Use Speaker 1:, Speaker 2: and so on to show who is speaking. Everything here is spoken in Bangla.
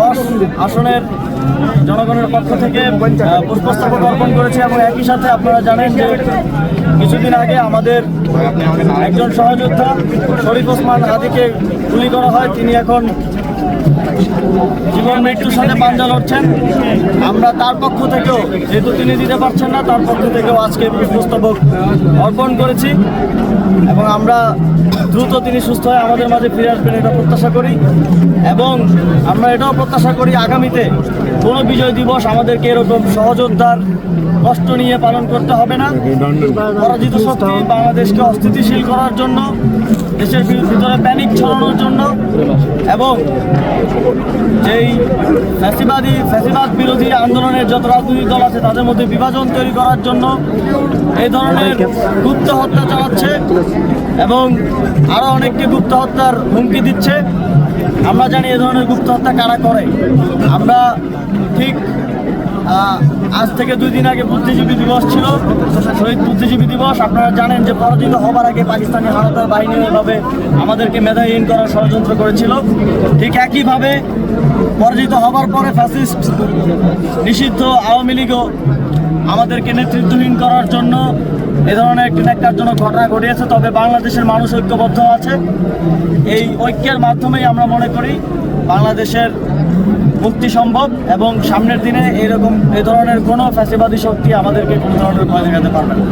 Speaker 1: দশ আসনের জনগণের পক্ষ থেকে পুষ্পস্তবক অর্পণ করেছে এবং একই সাথে আপনারা জানেন যে কিছুদিন আগে আমাদের একজন সহযোদ্ধা শরীফ ওসমান আদিকে গুলি করা হয়। তিনি এখন জীবন মৃত্যুর সাথে পাঞ্জা লড়ছেন। আমরা তার পক্ষ থেকেও যেহেতু তিনি দিতে পারছেন না, তার পক্ষ থেকেও আজকে পুষ্পস্তবক অর্পণ করেছি। এবং আমরা দ্রুত তিনি সুস্থ হয়ে আমাদের মাঝে ফিরে আসবেন, এটা প্রত্যাশা করি। এবং আমরা এটাও প্রত্যাশা করি আগামীতে কোনো বিজয় দিবস আমাদেরকে এরকম সহযোদ্ধার কষ্ট নিয়ে পালন করতে হবে না। পরাজিত শক্তি বাংলাদেশকে অস্থিতিশীল করার জন্য, দেশের ভিতরে প্যানিক ছড়ানোর জন্য এবং যেই ফ্যাসিবাদী, ফ্যাসিবাদ বিরোধী আন্দোলনের যত রাজনৈতিক দল আছে, তাদের মধ্যে বিভাজন তৈরি করার জন্য এই ধরনের গুপ্ত হত্যা চালাচ্ছে এবং আরও অনেককে গুপ্ত হত্যার হুমকি দিচ্ছে। আমরা জানি এ ধরনের গুপ্ত হত্যা কারা করে। আমরা ঠিক আজ থেকে দুই দিন আগে বুদ্ধিজীবী দিবস ছিল, শহীদ বুদ্ধিজীবী দিবস। আপনারা জানেন যে পরাজিত হবার আগে পাকিস্তানি হানাদার বাহিনী এভাবে আমাদেরকে মেধাহীন করার ষড়যন্ত্র করেছিল। ঠিক একইভাবে পরাজিত হবার পরে ফ্যাসিস্ট নিষিদ্ধ আওয়ামী লীগও আমাদেরকে নেতৃত্বহীন করার জন্য এ ধরনের একটি ন্যাক্কারজনক ঘটনা ঘটিয়েছে, তবে বাংলাদেশের মানুষ ঐক্যবদ্ধ আছে। এই ঐক্যের মাধ্যমেই আমরা মনে করি বাংলাদেশের মুক্তি সম্ভব এবং সামনের দিনে এরকম এ ধরনের কোনো ফ্যাসিবাদী শক্তি আমাদেরকে কোনো ধরনের ভয় দেখাতে পারবে না।